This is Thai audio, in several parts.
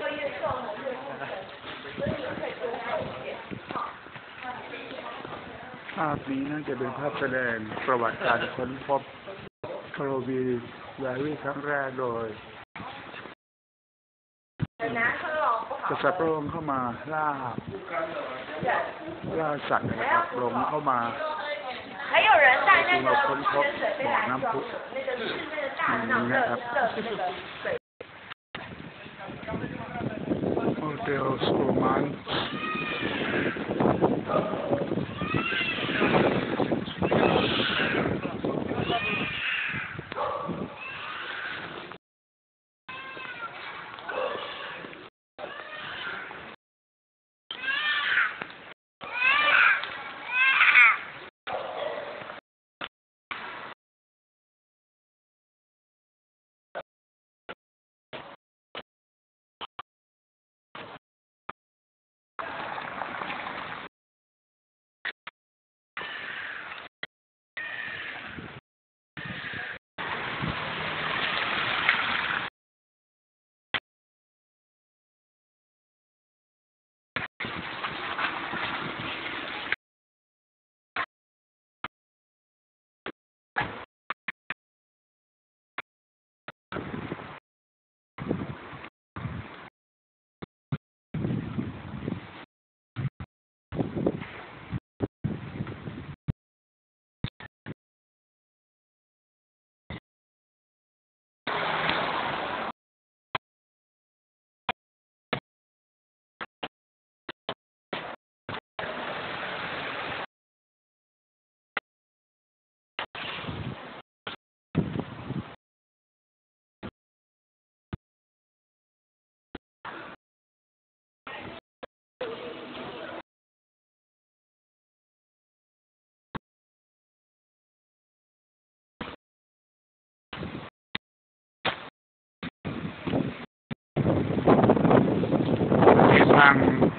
会越瘦呢越不深，所以你可以多喝一点。好， ภาพนี้น่าจะเป็นภาพแสดงประวัติการค้นพบโคโรบีแวรี่ครั้งแรกโดย 很难喝哦，不 ก 好 ษัตริย์พระ 喝。 องค์เข้ามาล่า 对， ล่าสัตว์นะครับลงเข้ามา 还有人带那个清的水杯来装的，那个是那个大的那种热热的那个水。 โฮเทลสโตมัน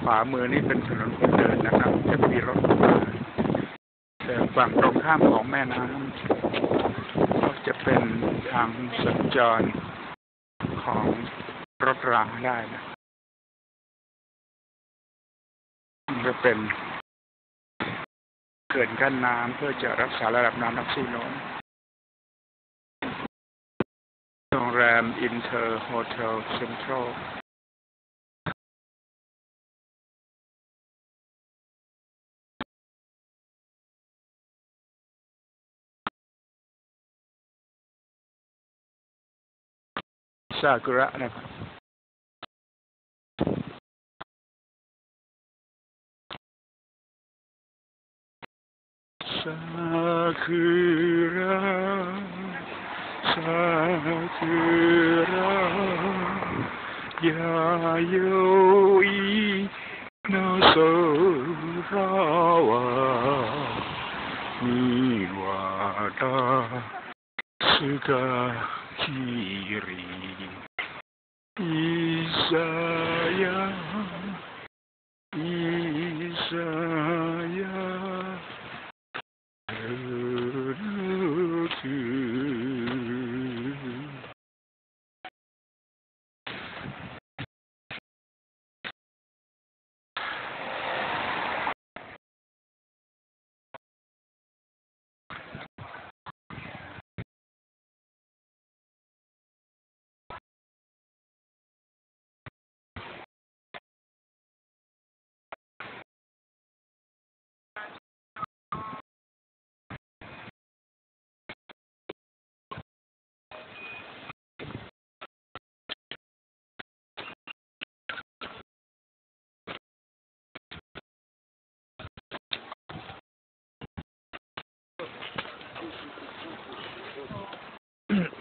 ทางขวามือนี่เป็นถนนคนเดินนะครับ จะมีรถมาแต่ฝั่งตรงข้ามของแม่น้ำก็จะเป็นทางสัญจรของรถรางได้นะจะเป็นเกินกั้นน้ำเพื่อจะรักษาระดับน้ำนักสู้น้นโรงแรมอินเตอร์โฮเทลเซ็นทรัล ซากุระนะครับ ซากุระซากุระยาโยอิโนโซราวามิวาตา Suga kiri Isaya Isaya Rutu.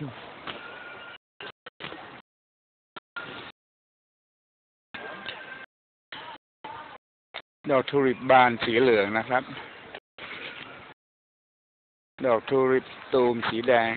ดอกทูริปบานสีเหลืองนะครับ ดอกทูริปตูมสีแดง